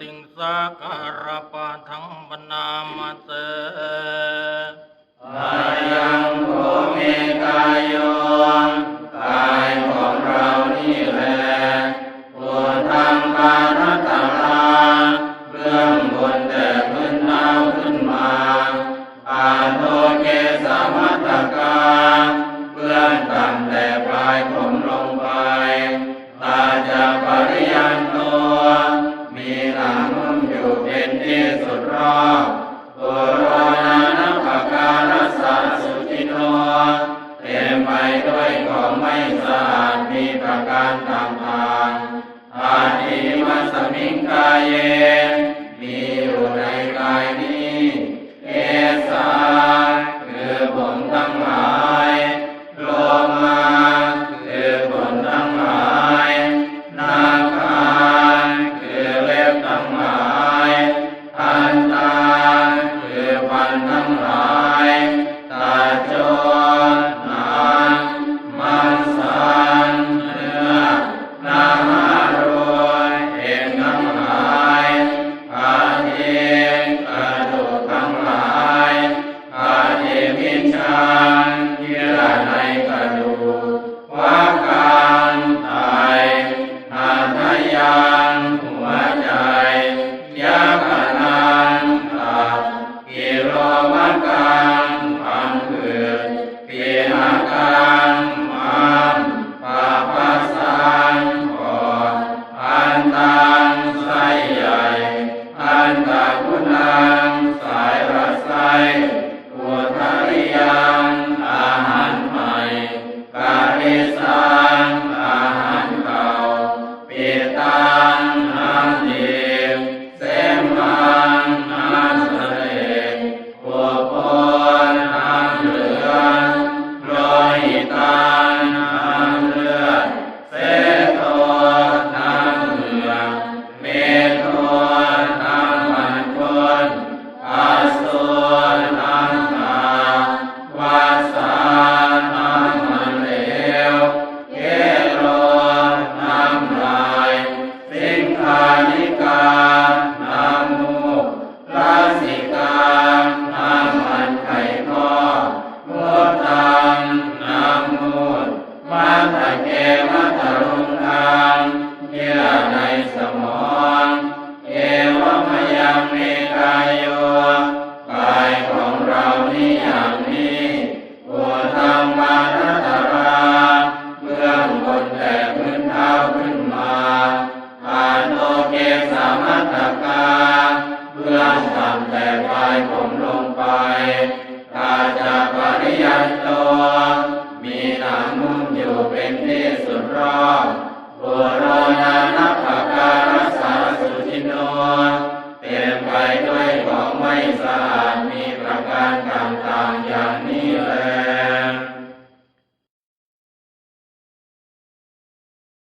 ติงสาการปาทั้งบนามาเตอายังโกเมกายโยกายของเรานี่แหละตัวทางการตาราเรื่องบนแต่พื้นเอาขึ้นมาอาโทเกสมัตตกาเพื่อนต่ำแต่ เป็นที่สุดรอบบุรณานักการสัสุจิโนเต็มไปด้วยของไม่สะอาดมีประการต่างๆอาทิมัสมิงกายเย สมอ